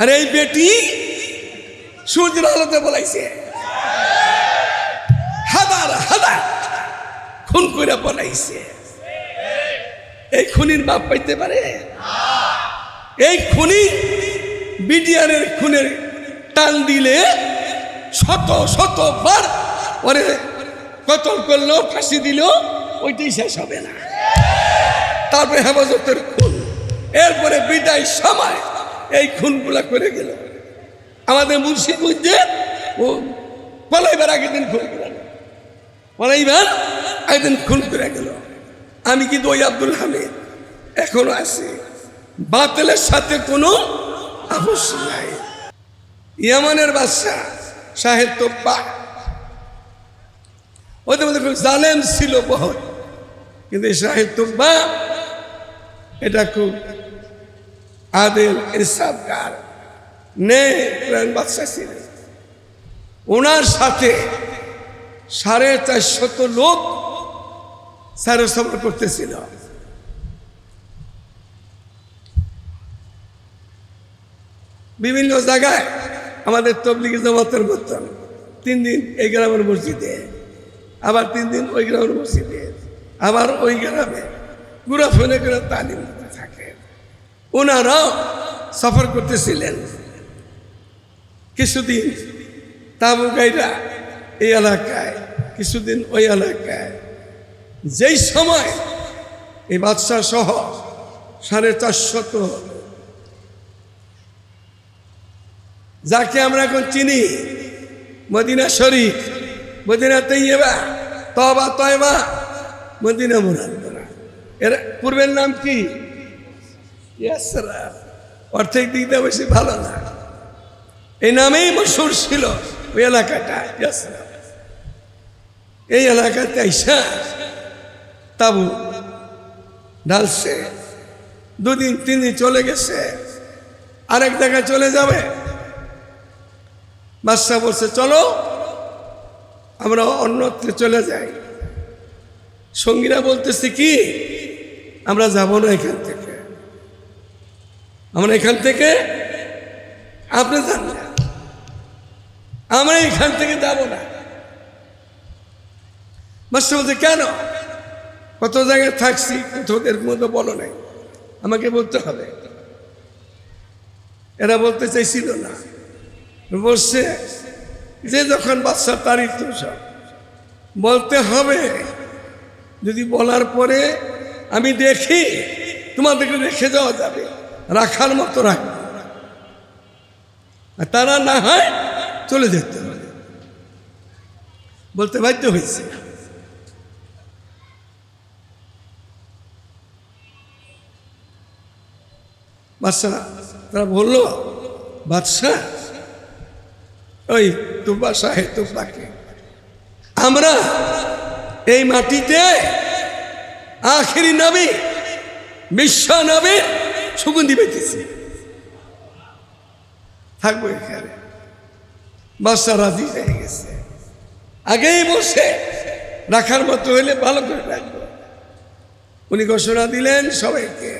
আর এই বেটি সূর্যের আলোতে বলাইছে। হাজার হাজার খুন করে বলাইছে। এই খুনির বাপ পাইতে পারে? এই খুনি বিডিআরের খুনের টান দিলে শত শত বার ওরে কতল করল, ফাঁসি দিল, ওইটাই শেষ হবে না। তারপরে হেফাজতের খুন, এরপরে বিদায় সময়। এই খুনগুলা করে গেল। আমাদের মুন্সিগঞ্জে ও পলাইবার আগের দিন খুন করে পলাইবার একদিন খুন করে গেল। আমি কিন্তু ওই আব্দুল হামিদ। এখনও আছি। বাতিলের সাথে কোনো আপোষ নাই। ইয়ামানের বাদশাহ শাহেদ তোপ্পা। ওদের মধ্যে খুব জালেম ছিল বহুত। কিন্তু এই শাহেদ তোপ্পা, এটা খুব আদেল ইনসাফকার নে ওনার সাথে সাড়ে চারশত লোক সারে সফর করতেছিল। বিভিন্ন জায়গায় আমাদের তবলিগি জমাতের মতন তিন দিন এই গ্রামের মসজিদে, আবার তিন দিন ওই গ্রামের মসজিদে, আবার ওই গ্রামে। ঘুরা ফোনে করে তালিম। ওনারাও সফর করতেছিলেন। কিছুদিন তাবু গাইরা এই এলাকায়, কিছুদিন ওই এলাকায়। যেই সময় এই বাদশাহ সহ সাড়ে চারশত যাকে আমরা এখন চিনি, মদিনা শরীফ, মদিনা তৈবা তবা তয়বা মদিনা মুরাদরা এর পূর্বের নাম কি? অর্থের দিক দিয়ে বেশি ভালো না। এই নামেই মশুর ছিল ওই এলাকাটা। এই এলাকাতে আইসা তাবু ঢালছে। দুদিন তিন দিন চলে গেছে। আরেক জায়গায় চলে যাবে। বাদশাহ বলছে, চলো, আমরা অন্যত্র চলে যাই। সঙ্গীরা বলতেছি, কি? আমরা যাব না এখান থেকে। আমরা এখান থেকে আপনি যান আমরা এখান থেকে যাব না। বলছে, কেন? কত জায়গায় থাকছি তোদের মতো বলো নাই। আমাকে বলতে হবে। এরা বলতে চাইছিল না। বলছে, যে যখন বাচ্চা তারিখ তো সব বলতে হবে, যদি বলার পরে আমি দেখি, তোমাদেরকে রেখে যাওয়া যাবে। রাখার মতো রাখবে তারা না হয় চলে যেতে। হবে বলতে বাধ্য হয়েছে। বাদশাহ, তারা বলল, বাদশাহ, ওই তুব্বা সাহেব তুব্বাকে আমরা এই মাটিতে আখেরি নবী, বিশ্ব নবী সুগন্ধি পেতেছি থাকব এখানে। বাদশাহ রাজি হয়ে গেছে। আগেই বসে। রাখার মতো হইলে ভালো করে রাখব। উনি ঘোষণা দিলেন সবাইকে,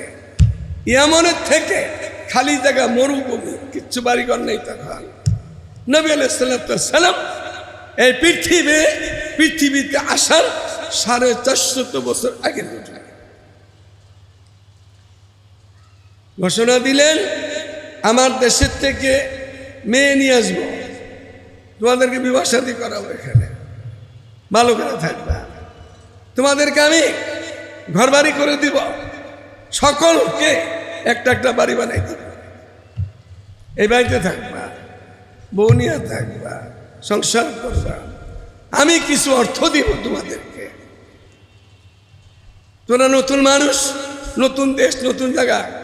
ইয়ামনের থেকে খালি জায়গা মরুভূমি, কিচ্ছু বাড়িঘর নেই তখন। নবী আলাইসালাম এই পৃথিবী, পৃথিবীতে আসার সাড়ে চারশত বছর আগের ঘটনা। ঘোষণা দিলেন, আমার দেশের থেকে মেয়ে নিয়ে আসব। তোমাদেরকে বিবাহ সাথী করাবো এখানে। ভালো করে থাকবা। তোমাদেরকে আমি ঘর বাড়ি করে দিব। সকলকে একটা একটা বাড়ি বানাই দিব। এই বাড়িতে থাকবা, বউ নিয়ে থাকবা, সংসার করবা। আমি কিছু অর্থ দিব তোমাদেরকে। তোরা নতুন মানুষ, নতুন দেশ, নতুন জায়গা।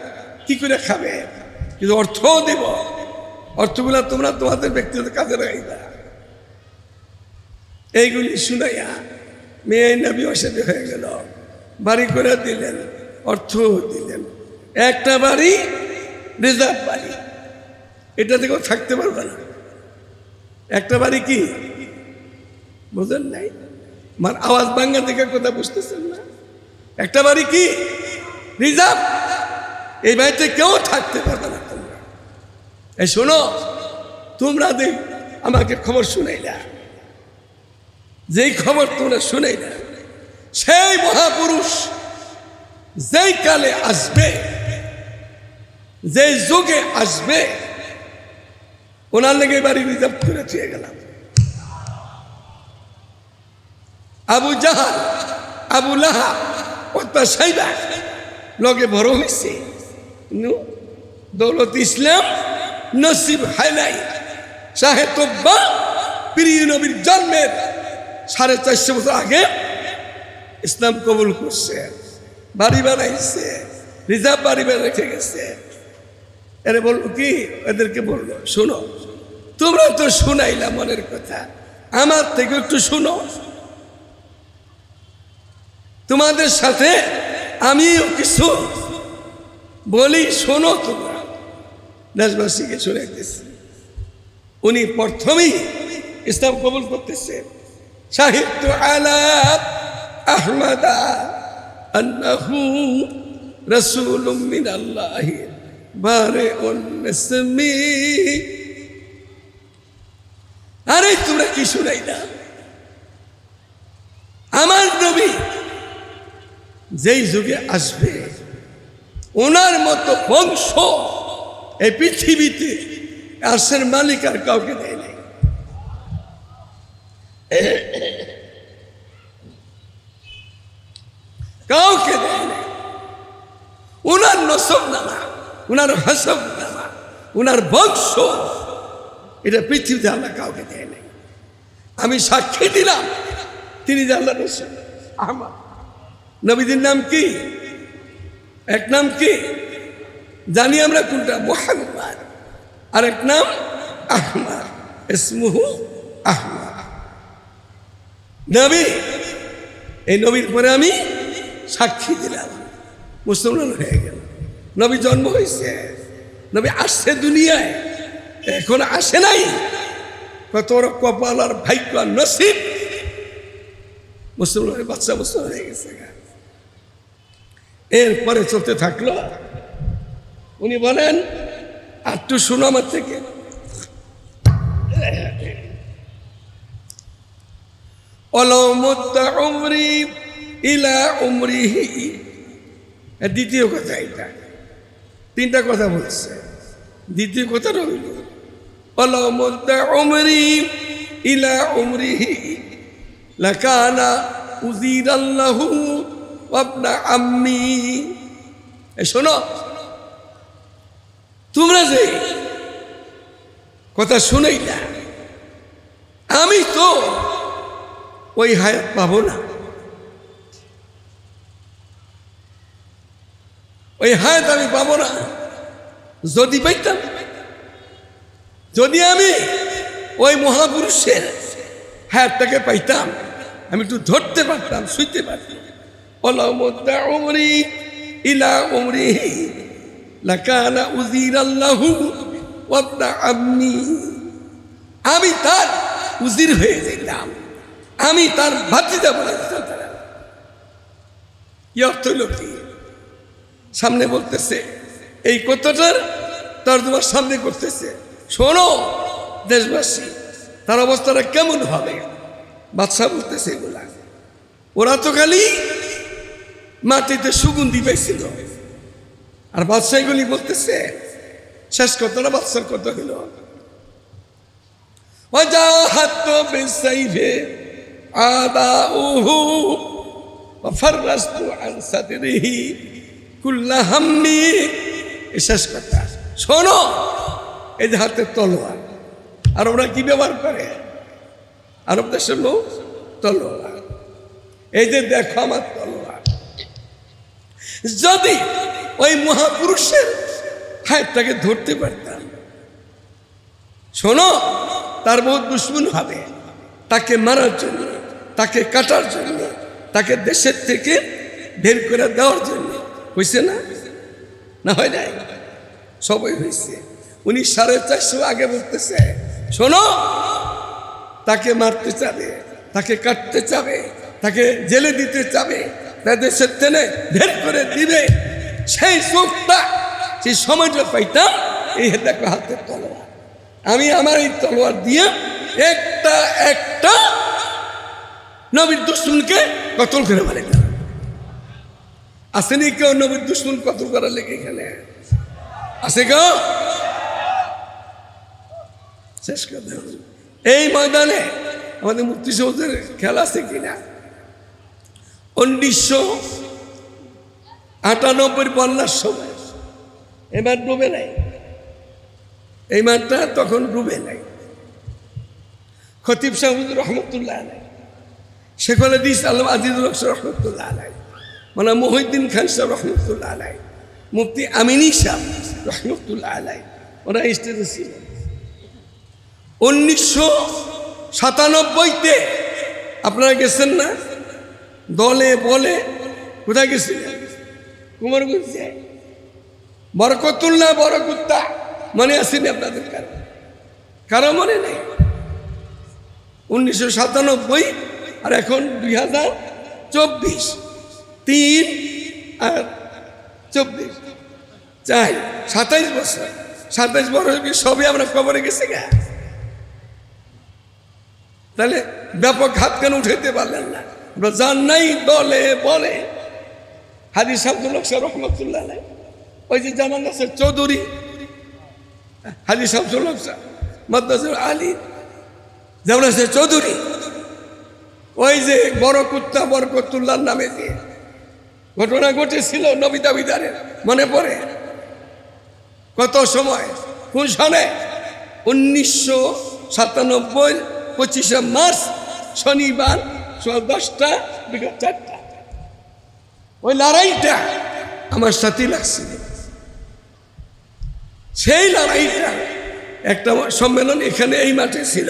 কি করে খাবে? কিন্তু অর্থও দেব। অর্থগুলা তোমরা তোমাদের ব্যক্তিগত কাজে লাগাইবা। এইগুলি শুনাইয়া মেয়ে নবী অসাধে হয়ে গেল। বাড়ি করে দিলেন, অর্থও দিলেন। একটা বাড়ি, রিজার্ভ বাড়ি। এটা থেকেও থাকতে পারবে না। একটা বাড়ি কি? বোঝেন নাই? আমার আওয়াজ বাঙ্গা থেকে কথা বুঝতেছেন না। একটা বাড়ি কি? রিজার্ভ। এই বাড়িতে কেউ থাকতে পারবে না তোমরা। এই শোনো, তোমরা দেখ, আমাকে খবর শুনাইলা। যেই খবর তোমরা শুনাইলা, সেই মহাপুরুষ যেই কালে আসবে, যেই যুগে আসবে, ওনার লেগে বাড়ি রিজার্ভ করে চুয়ে গেলাম। আবু জাহাল, আবু লাহা অত্যা সাইবা, লগে বড় হয়েছে। দৌলত ইসলাম নসিব হয় নাই। সাহেতব্বা প্রিয় নবীর জন্মের সাড়ে চারশো বছর আগে ইসলাম কবুল করছে, বাড়ি বানাইছে, রিজার্ভ বাড়ি রেখে গেছে। এরা বলল কি, এদেরকে বলল শোনো, তোমরা তো শুনাইলা মনের কথা, আমার থেকে একটু শুনো। তোমাদের সাথে আমিও কিছু বলি, শোনো তোমরা। দেশবাসীকে শুনাইতেছি উনি প্রথমেই ইসলাম কবুল করতেছে। সাহিত্য আলাপ আহমদা আন্নাহু রসুল মিন আল্লাহ আরে, তোমরা কি শুনাই না? আমার নবী যেই যুগে আসবে ওনার মতো বংশ এই পৃথিবীতে আসের মালিক আর কাউকে দেয় নাই। কাউকে দেয় নাই। উনার নসব নামা উনার হসব নামা উনার বংশ, এটা পৃথিবীতে আল্লাহ কাউকে দেয় নাই। আমি সাক্ষী দিলাম, তিনি রসুল। আহমদ নবীদের নাম কি? এক নাম কি? জানি আমরা কোনটা, মোহাম্মদ। আর এক নাম আহমদ ইসমুহু আহমদ নবী, এই নবীর পরে আমি সাক্ষী দিলাম। মুসলমান হয়ে গেল। নবী জন্ম হয়েছে নবী আসছে দুনিয়ায়, এখন আসে নাই। কত কপাল আর ভাগ্য নসিব। মুসলমানের বাচ্চা মুসলমান হয়ে গেছে এরপরে চলতে থাকল। উনি বলেন একটু শুনো আমার থেকে। দ্বিতীয় কথা এটা। তিনটা কথা বলছে। দ্বিতীয় কথাটা হইল অলমুদ্দা উমরি ইলা উমরিহি লাকানা উজির আল্লাহু আপনা আম্মি। শোনো। তোমরা যে কথা শুনেই না আমি তো ওই হায়াত পাবো না। ওই হায়াত আমি পাবো না। যদি পাইতাম, যদি আমি ওই মহাপুরুষের হায়াতটাকে পাইতাম, আমি একটু ধরতে পারতাম, শুইতে পারতাম। আমি তার উজির হয়ে যেতাম। আমি তার ভাতিজা বলে দিতাম সামনে বলতেছে, এই কথাটার তর্জমার সামনে করতেছে। শোনো, দেশবাসী, তার অবস্থাটা কেমন হবে? বাদশাহ বলতেছে এগুলা। ওরা তো খালি মাটিতে সুগন্ধি পাইছিল। আর বাদশাহীগুলি বলতেছে, শেষ কথাটা বাদশার কথা হইল। শেষ এই যে আর ওরা কি ব্যবহার করে? আরব দেশের লোক তলোয়ার। এই যে দেখো আমার যদি ওই মহাপুরুষের হাতটাকে ধরতে পারতাম। শোনো, তার বহুত দুশ্মন হবে। তাকে মারার জন্য, তাকে কাটার জন্য, তাকে দেশের থেকে বের করে দেওয়ার জন্য। হয়েছে না? না হয় নাই? সবই হয়েছে উনি সাড়ে চারশো আগে বলতেছে, শোনো, তাকে মারতে চাবে, তাকে কাটতে চাবে, তাকে জেলে দিতে চাবে দেশের টেনে বের করে দিবে। সেই চোখটা সেই সময়টা পাইতাম, এই দেখো হাতের তলোয়ার। আমি আমার এই তলোয়ার দিয়ে একটা একটা নবীর দুশ্মনকে কতল করে মারে আসেনি কেউ নবীর দুশ্মন কতল করার লেগে এখানে? আছে কেউ? শেষ কথা। এই ময়দানে আমাদের মুক্তি সৌধের খেলা আছে কিনা? উনিশশো আটানব্বই বন্যার সময়। এবার ডুবে নাই। এই মাঠটা তখন ডুবে নাই। খতিব সাহুদ রহমতুল্লাহ আলাই। শেখুল হাদিস আলম আজিজুল রহমতুল্লাহ আলাই। মানে মহিউদ্দিন খান সাহেব রহমতুল্লাহ আলাই। মুফতি আমিনী সাহেব রহমতুল্লাহ আলাই। ওরা স্টেজে ছিলেন উনিশশো সাতানব্বইতে আপনারা গেছেন না? দলে, বলে কোথায় গেছিলেন কুমারগঞ্জে। বরকতুল্লাহ, বরকুত্তা মনে আসেনি আপনাদের কারও? কারও মনে নেই? উনিশশো সাতানব্বই আর এখন দুই হাজার চব্বিশ। তিন আর চব্বিশ। চাই, সাতাইশ বছর। সাতাইশ বছর কি সবই আমরা কবরে গেছি গা? তাহলে ব্যাপক হাত কেন উঠাইতে পারলেন না? যান নাই, দলে, বলে। হাদিস আব্দুল রহমতুল্লাহ ওই যে জামান আছে চৌধুরী। হাদিস আব্দুল হক মাদ্রাসুল আলী। যেমন আছে চৌধুরী। ওই যে বড় কুত্তা বরকতুল্লার নামে দিয়ে ঘটনা ঘটেছিল নবিতা বিদারের মনে পড়ে। কত সময়? কোন সনে উনিশশো সাতানব্বই পঁচিশে মার্চ, শনিবার। দশটা বিকেল চারটা। ওই লড়াইটা আমার সাথে লাগছিল। সেই লড়াইটা একটা সম্মেলন এখানে এই মাঠে ছিল।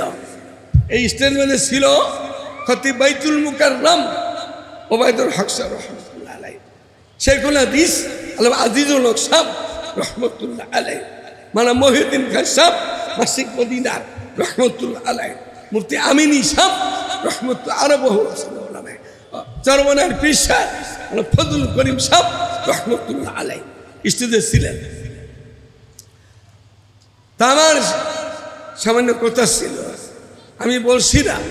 এই স্টেজমেন্টে ছিল খতিব বাইতুল মুকাররম ওবায়দুল হক সাহেব রহমতুল্লাহ আলাই শেখুল হাদিস আলম আজিজুল হক সাহেব রহমতুল্লাহ আলাই মানে মহিউদ্দিন খান সাহেব মাসিক মদিনার রহমতুল্লাহ আলাই আমিনী সাহেব রহমতুল্লাহ আরও বহু নামে চরমনার মানে ফজল করিম সাহেব রহমতুল্লাহ আলাই স্টেজে ছিলেন। তা সামান্য কথা ছিল, আমি বলছিলাম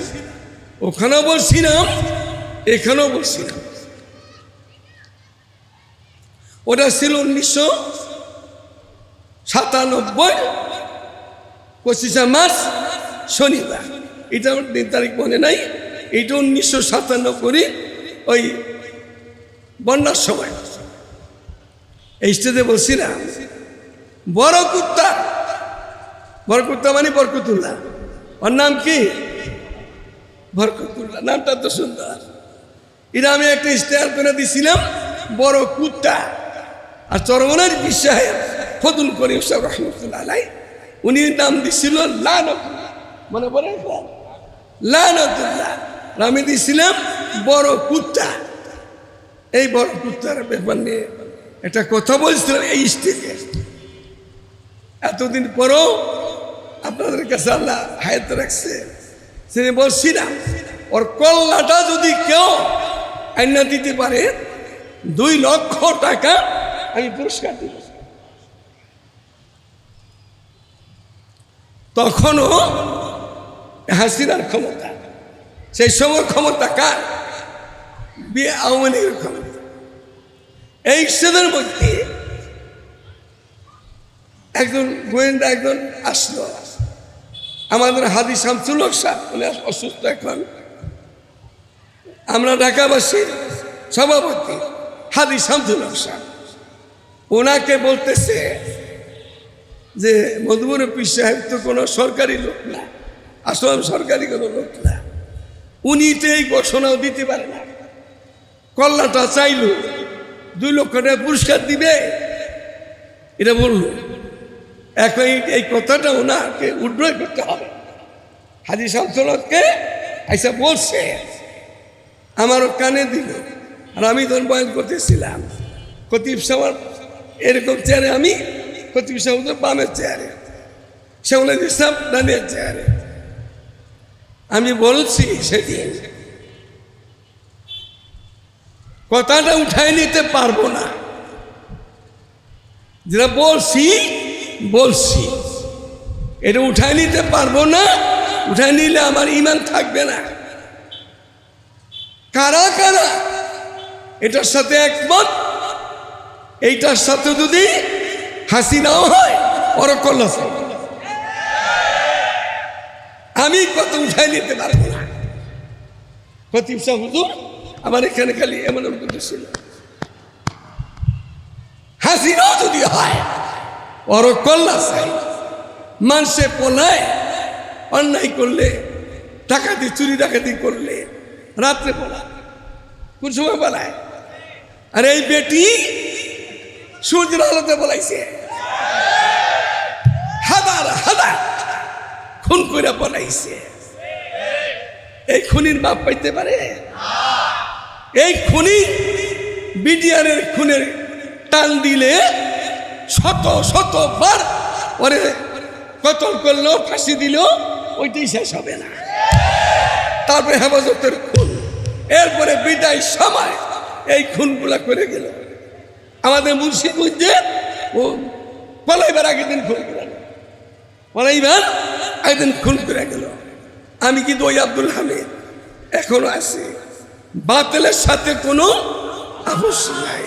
ওখানেও বলছিলাম এখানেও বলছিলাম ওটা ছিল উনিশশো সাতানব্বই পঁচিশে মার্চ শনিবার। এটা আমার দিন তারিখ মনে নাই, এটা উনিশশো সাতানব্বই ওই বন্যার সময়। এই স্টেজে বলছিলাম বড় কুত্তা। বড় কুত্তা মানে বরকতুল্লাহ। ওর নাম কি? বরকতুল্লাহ, নামটা তো সুন্দর। এটা আমি একটা ইশতেহার করে দিছিলাম, বড় কুত্তা। আর চরমনের বিশ্বাহের ফতুল করিম সাহেব রহমতুল্লাহ উনি নাম দিছিল লানতুল্লাহ মনে পড়ে? লানতুল্লাহ আমি দিছিলাম বড় কুত্তা। এই বড় কুত্তার ব্যাপার নিয়ে একটা কথা বলছিলাম এই স্টেজে। এতদিন পরও আপনাদের কাছে আল্লাহ হায়াত রাখছে। তিনি বলছি না ওর কল্লাটা যদি কেউ আইনা দিতে পারে, দুই লক্ষ টাকা আমি পুরস্কার দিব। তখনও হাসিনার ক্ষমতা। সেই সময় ক্ষমতা কার? বিয়ে আওয়ামী লীগের ক্ষমতা। এই সেদের মধ্যে একজন গোয়েন্দা একজন আসলো। আমাদের হাদি শামসুল সাহেব, উনি অসুস্থ এখন। আমরা ঢাকাবাসীর সভাপতি হাদি শামসুল সাহেব। ওনাকে বলতেছে যে মধুবর পীর সাহেব তো কোনো সরকারি লোক না। আসলে সরকারি কোনো লোক না। উনি তো এই ঘোষণাও দিতে পারে না। কল্লাটা চাইল, দুই লক্ষ টাকা পুরস্কার দিবে। এটা বলল। এখন এই- কথাটা ওনাকে উড্রয় করতে হবে। হাজি শামসুলকে আইসা বলছে, আমারও কানে দিল। আর আমি তখন বয়ান করতেছিলাম কতিব সাহেব এরকম চেয়ারে আমি কতিব সাহেব তো বামের চেয়ারে সেগুলো দিচ্ছিলাম ডানের চেয়ারে। আমি বলছি সেদিন, কথাটা উঠাই নিতে পারব না। যেটা বলছি বলছি। এটা উঠাই নিতে পারব না উঠাই নিলে আমার ইমান থাকবে না। কারা কারা? এটার সাথে একমত? এইটার সাথে যদি হাসি নাও হয় অরকল আছে আমি কত উঠায় নিতে পারব না। সাহ হুজুর, আমার এখানে খালি এমন ছিল। হাসিনাও যদি হয় চাই, মানুষে পলায়, অন্যায় করলে, ডাকাতি, চুরি ডাকাতি করলে, রাত্রে পলায়, কোন সময় পলায়? আর এই বেটি সূর্যের আলোতে বলাইছে খুন করে বলাইছে এই খুনির বাপ পাইতে পারে? এই খুনি বিডিআরের খুনের টান দিলে শত শত বার ওরে কতল করল, ফাঁসি দিল, ওইটাই শেষ হবে না। তারপরে হেফাজতের খুন। এরপরে বিদায় সময় এই খুনগুলা করে গেল। আমাদের মুন্সিগঞ্জে ও পলাইবার আগের দিন খুন করে। পলাইবার একদিন খুন করে গেল। আমি কিন্তু ওই আব্দুল হামিদ। এখনও আছি। বাতিলের সাথে কোনো আপোষ নাই।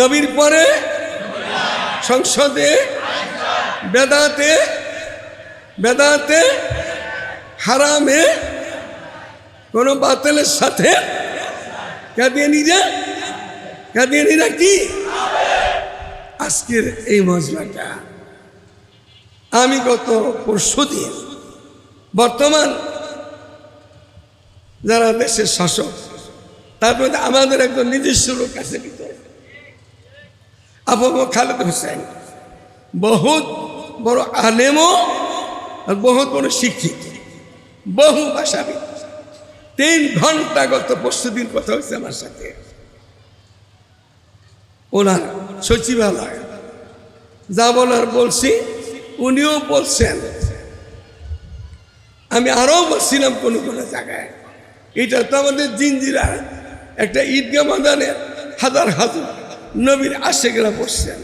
নবীর পরে সংসদে, বেদাতে বেদাতে, হারামে কোনো বাতিলের সাথে কাদিয়ানিরা কাদিয়ানিরা কি আজকের এই মজলাটা আমি গত পরশু দিন বর্তমান যারা দেশের শাসক, তার মধ্যে আমাদের একজন নিজস্ব লোক আছে ভিতরে। খালেদ হোসেন, বহুত বড় আলেমও আর বহুত বড় শিক্ষিত, বহু ভাষাবিদ। তিন ঘণ্টা গত পরশু দিন কথা হয়েছে আমার সাথে। ওনার সচিবালয়, যা বলার বলছি উনিও বলছেন, আমি আরও বলছিলাম কোনো কোনো জায়গায়, এটা তো আমাদের জিঞ্জিরা একটা ঈদগাহ মাদানের হাজার হাজার নবীর আশেকেরা বসছেন।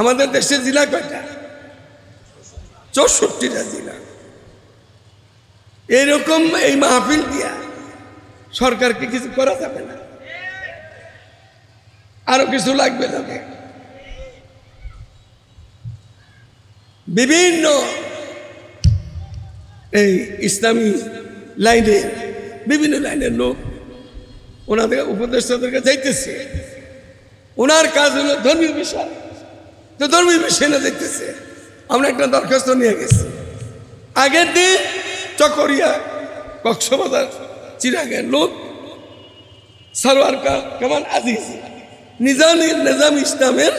আমাদের দেশের জেলা কয়টা? চৌষট্টিটা জেলা। এরকম এই মাহফিল দিয়া সরকারকে কিছু করা যাবে না। আরও কিছু লাগবে তাকে। বিভিন্ন এই ইসলামী লাইনে, বিভিন্ন লাইনের লোক ওনাদের উপদেষ্টাদের কাছে যাইতেছে। ওনার কাজ হলো ধর্মীয় বিষয়। তো ধর্মীয় বিষয় না দেখতেছে আমরা একটা দরখাস্ত নিয়ে গেছি। আগের দিন চকরিয়া কক্সবাজার চিরাগের লোক সারোয়ার কা- কামাল আজিজ নিজাম নিজাম ইসলামের,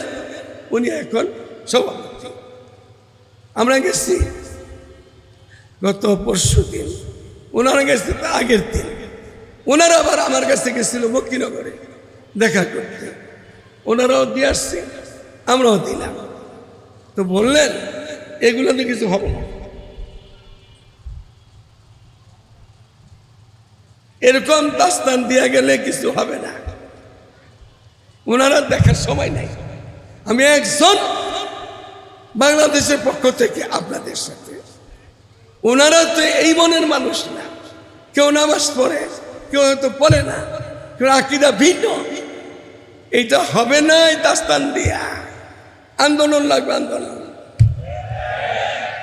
উনি এখন সভাপতি। আমরা গেছি গত পরশু দিন। ওনারা গেছে আগের দিন। ওনারা আবার আমার কাছে গেছিল বক্কিনগরে দেখা করতে। ওনারাও দিয়ে আসছে, আমরাও দিলাম। তো বললেন এগুলোতে কিছু হবে না। এরকম দাস্তান দিয়ে গেলে কিছু হবে না। ওনারা দেখার সময় নাই। আমি একজন বাংলাদেশের পক্ষ থেকে আপনাদের সাথে। ওনারা তো এই মনের মানুষ না। কেউ নামাজ পড়ে, কেউ হয়তো পড়ে না। কেউ আকিদা ভিন্ন। এইটা হবে না, এই দাস্তান দিয়া। আন্দোলন লাগবে, আন্দোলন।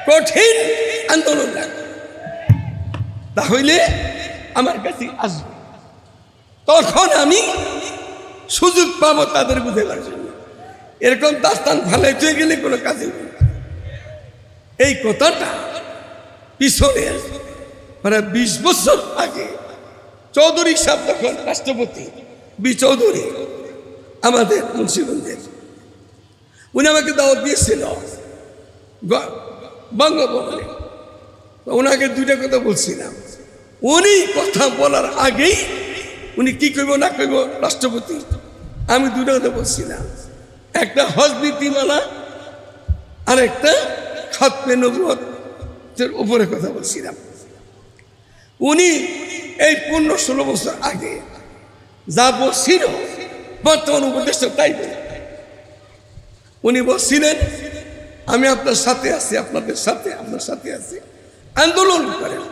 কঠিন আন্দোলন লাগবে। তাহলে আমার কাছে আসবে। তখন আমি সুযোগ পাবো তাদের বুঝেবার জন্য। এরকম দাস্তান ফালাইতে গেলে কোনো কাজে। এই কথাটা পিছনে মানে বিশ বছর আগে চৌধুরী সাহেব তখন রাষ্ট্রপতি, বি চৌধুরী, আমাদের মুন্সিগঞ্জের, উনি আমাকে দাওয়াত দিয়েছিল বঙ্গভবনে। ওনাকে দুইটা কথা বলছিলাম। উনি কথা বলার আগেই উনি কি করব না করব রাষ্ট্রপতি, আমি দুটো কথা বলছিলাম। একটা হজ নীতিমালা আর একটা খাতমে নবুয়তের উপরে কথা বলছিলাম। উনি এই পনেরো ষোলো বছর আগে যা বলছিল, বর্তমান উপদেষ্টা তাই উনি বলছিলেন, আমি আপনার সাথে আছি, আপনাদের সাথে, আপনার সাথে আছি। আন্দোলন করেন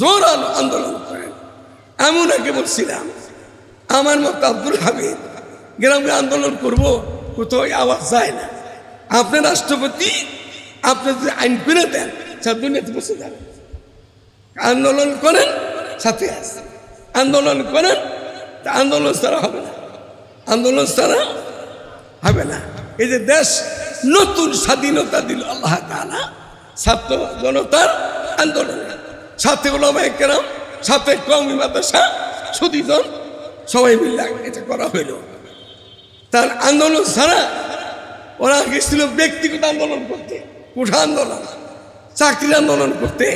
জোর আন্দোলন করেন। আমি ওনাকে বলছিলাম, আমার মতো আব্দুল হামিদ, গ্রামে আন্দোলন করব কোথাও আওয়াজ যায় না। আপনি রাষ্ট্রপতি, আপনি যদি আইন করে দেন দুনিয়াতে বসে যাবেন আন্দোলন করেন, সাথে আছে। আন্দোলন করেন, তা আন্দোলন ছাড়া হবে না। আন্দোলন ছাড়া হবে না। এই যে দেশ নতুন স্বাধীনতা দিল আল্লাহ তাআলা, ছাত্র জনতার আন্দোলন। সাথে ওলামায়ে কেরাম, সাথে কওমি মাদ্রাসা সুদীজন সবাই মিলে এটা করা হইল তার আন্দোলন ছাড়া ওরা গেছিল ব্যক্তিগত আন্দোলন করতে, কোঠা আন্দোলন চাকরি আন্দোলন করতে।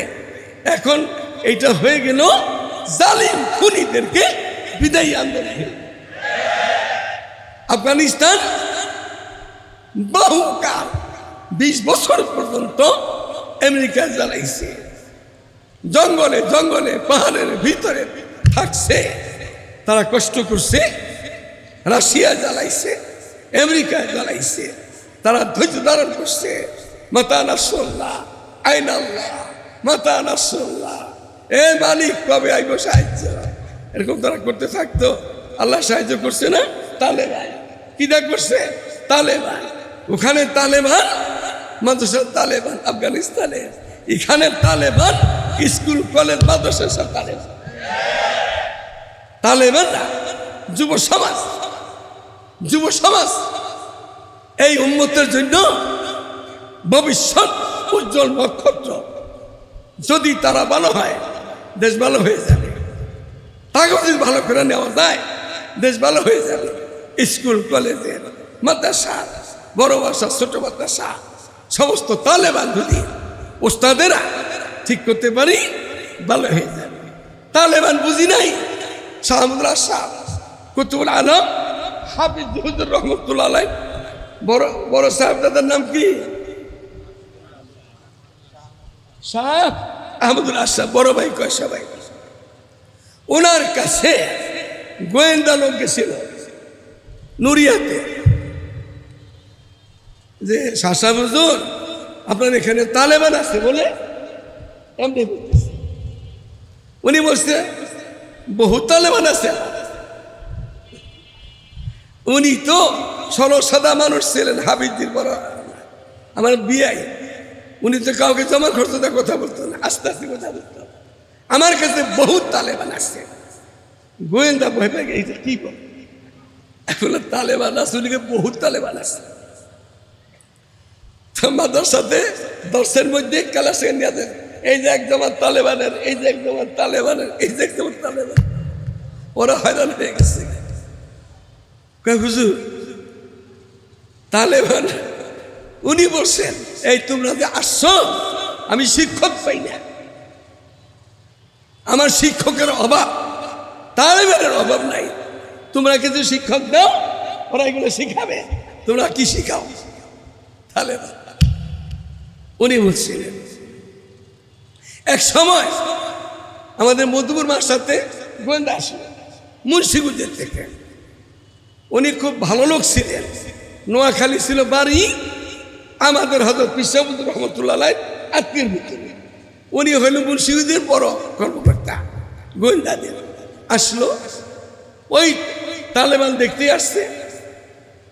এখন এইটা হয়ে গেল জালিম খুনিদেরকে বিদায়ী আন্দোলন। আফগানিস্তান বহুকাল, বিশ বছর পর্যন্ত আমেরিকা জ্বালাইছে। জঙ্গলে জঙ্গলে, পাহাড়ের ভিতরে থাকছে। তারা কষ্ট করছে। রাশিয়া জ্বালাইছে আমেরিকা জ্বালাইছে, তারা ধৈর্য ধারণ করছে। মাতা নাসল্লাহ আইন আল্লাহ, মাতা নাসল্লাহ এ মালিক কবে আইব সাহায্য? এরকম তারা করতে থাকতো। আল্লাহ সাহায্য করছে না? তালেবান। কি দেখ করছে? তালেবান। ওখানে তালেবান, মাদ্রাসার তালেবান, আফগানিস্তানে। এখানে তালেবান, স্কুল, কলেজ মাদ্রাসা সব তালেবান। তালেবান যুব সমাজ যুব সমাজ, এই উন্মতের জন্য ভবিষ্যৎ উজ্জ্বল নক্ষত্র যদি তারা ভালো হয়, দেশ ভালো হয়ে যাবে। তাকে যদি ভালো করে নেওয়া যায়, দেশ ভালো হয়ে যাবে। স্কুল, কলেজের মাদ্রাসা, বড় বাসা, ছোট মাদ্রাসা, সমস্ত তালেবান যদি ওস্তাদেরা ঠিক করতে পারি, ভালো হয়ে যাবে। তালেবান বুঝি নাই? শাহমুদ্রা শাহ, কুতুবুল আলম হাফিজ হুজুর রহমতুল্লাহ আলাই বড় বড় সাহেব দাদার নাম কি? শাহ আহমদুল আশা বড় ভাই কয় সবাই? ওনার কাছে গোয়েন্দা লোক গেছিল, নুরিয়াতে। যে শাসা আপনার এখানে তালেবান আছে বলে এমনি উনি বলছে, বহু তালেবান আছে। উনি তো সরল সাদা মানুষ ছিলেন হাবিজির বড় আমার বিয়াই, উনি তো কাউকে জমা খরচ দিয়ে কথা বলতো না, আস্তে আস্তে কথা বলতো। আমার কাছে বহুত তালেবান আসছে গোয়েন্দা ভয় পেয়ে গেছে কি বল? এখন তালেবান আসলে বহুত তালেবান আসছে মাদ্রাসাতে দর্শের মধ্যে ক্লাসে নিয়ে দেন এই যে এক জমার তালেবানের, এই যে এক জমার তালেবানের, এই যে এক জমার তালেবান ওরা হয়রান হয়ে গেছে। হুজুর তালেবান উনি বলছেন, এই তোমরা যে আসছো, আমি শিক্ষক পাই না। আমার শিক্ষকের অভাব তালেবানের অভাব নাই। তোমরা কিছু শিক্ষক দাও, ওরা এগুলো শিখাবে। তোমরা কি শিখাও? তালেবান উনি বলছিলেন, এক সময় আমাদের মধুপুর মার সাথে গোয়েন্দা আসলো মুন্সিগুজের থেকে। উনি খুব ভালো লোক ছিলেন। নোয়াখালী ছিল বাড়ি, আমাদের হজরত পিসাবুদ্দুর রহমতুল্লাহ আত্মীয় ভিতরে। উনি হইল মুন্সিগুদের বড় কর্মকর্তা গোয়েন্দাদের আসলো, ওই তালেবান দেখতে আসছে।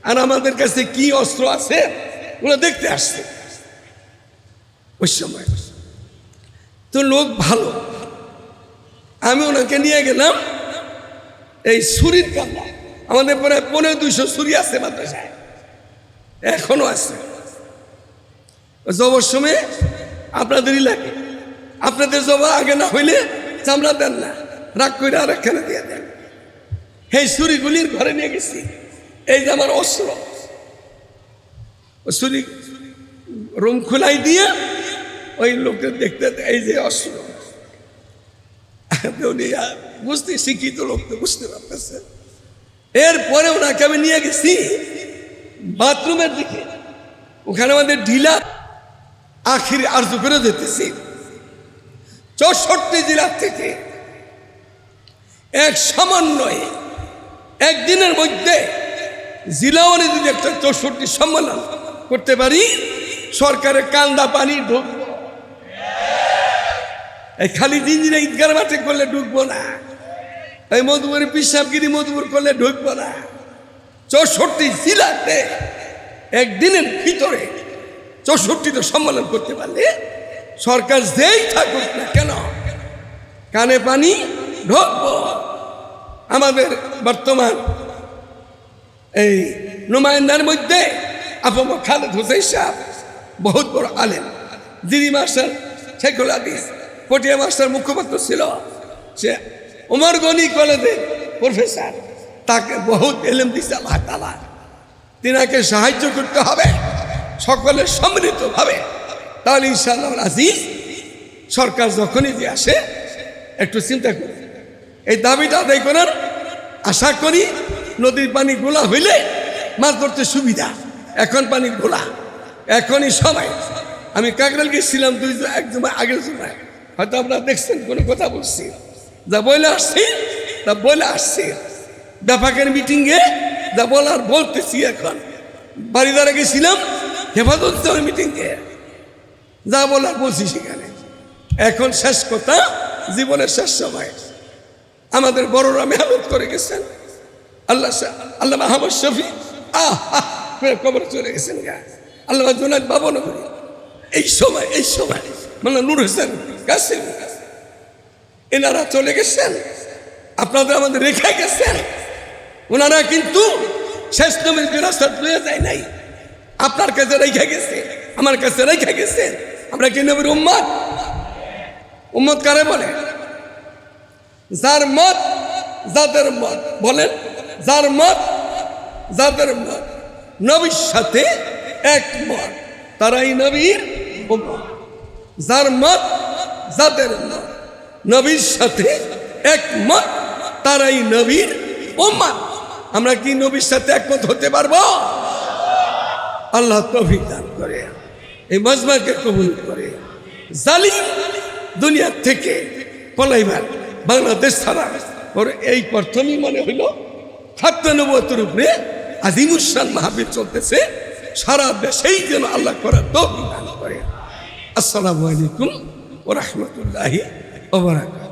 আর আমাদের কাছে কি অস্ত্র আছে ওরা দেখতে আসছে। ওই সময় তো লোক ভালো। আমি ওনাকে নিয়ে গেলাম, এই ছুরির কান্দা আমাদের প্রায় পনেরো দুইশো ছুরি আছে মাদ্রাসায়। এখনও আছে। জবর সময় আপনাদেরই লাগে। আপনাদের জবা আগে না হইলে চামড়া দেন না। রাগ করে আর একখানে দিয়ে দেন। এই ছুরিগুলির ঘরে নিয়ে গেছি। এই যে আমার অস্ত্র। ছুরি রুম খোলাই দিয়ে ওই লোকটা দেখতে এই যে অস্ত্র। বুঝতে শিক্ষিত লোক তো বুঝতে পারতেছে। এরপরে ওনাকে আমি নিয়ে গেছি বাথরুমের দিকে। ওখানে আমাদের ঢিলা আখির আর্জ করে যেতেছি চৌষট্টি জেলার থেকে এক সমন্বয়ে একদিনের মধ্যে জিলাওয়ানি যদি একটা চৌষট্টি সম্মেলন করতে পারি, সরকারের কান্দা পানি ঢুকবো। এই খালি জিঞ্জিরা ঈদগার মাঠে করলে ঢুকবো না। এই মধুপুরে পিসাবগিরি মধুপুর করলে ঢুকবো না। চৌষট্টি জেলাতে একদিনের ভিতরে চৌষট্টিতে সম্মেলন করতে পারলে সরকার যেই থাকুক না কেন, কানে পানি ঢুকবো। আমাদের বর্তমান এই নুমাইন্দার মধ্যে আপাম খালেদ হোসেন সাহেব বহুত বড় আলেম। দিদি মাস্টার শেখুল হাদিস, পটিয়া মাস্টার মুখপাত্র ছিল, সে উমর গনি কলেজের প্রফেসর, তাকে বহুত এলেম দিচ্ছে আল্লাহ তালা তিনাকে সাহায্য করতে হবে, সকলে সকলের সম্মিলিতভাবে। তাহলে ইনশাআল্লাহ আজিজ, সরকার যখনই যে আসে, একটু চিন্তা করি এই দাবিটা আদায় করার আশা করি নদীর পানি গোলা হইলে মাছ ধরতে সুবিধা। এখন পানি গোলা, এখনই সময়। আমি কাকরাল গেছিলাম দুই একদম আগের সময় হয়তো আপনারা দেখছেন, কোনো কথা বলছি। যা বলে আসছি, তা বলে আসছি। ব্যাপাকের মিটিংয়ে যা বলার বলতেছি এখন। বাড়িদারে গেছিলাম, হেফাজত মিটিংয়ে যা বলার বলছি সেখানে। এখন শেষ কথা, জীবনের শেষ সময়। আমাদের বড়রা মেহনত করে গেছেন। আল্লাহ আল্লাহ মাহমদ শফি। আহ কবর চলে গেছেন গা। আল্লাহ জোনাদ বাবনগরী এই সময় এই সময়। মানে নূর হোসেন কাসিম। এনারা চলে গেছেন। আপনাদের আমাদের রেখে গেছেন। ওনারা কিন্তু শেষ নবীর বিরাসত লয়ে যায় নাই। আপনার কাছে রেখে গেছে, আমার কাছে রেখে গেছে। আমরা কি নবীর উম্মত? উম্মত কারে বলে? যার মত, যাদের মত। বলেন, যার মত, যাদের মত। নবীর সাথে এক একমত। তারাই নবীর যার মত, যাদের মত। নবীর সাথে একমত, তারাই নবীর উম্মত আমরা কি নবীর সাথে একমত হতে পারব? আল্লাহ তৌফিক দান করে, এই মজমাকে কবুল করে। জালিম দুনিয়ার থেকে পলাইবার বাংলাদেশ ছাড়া ওর এই প্রথমই মনে হইল ছাত্রানুবতের উপরে আজিমুসান মাহবিল চলতেছে। সারা দেশেই যেন আল্লাহ করার তৌফিক দান করে। আসসালামু আলাইকুম ও রহমতুল্লাহি वबरक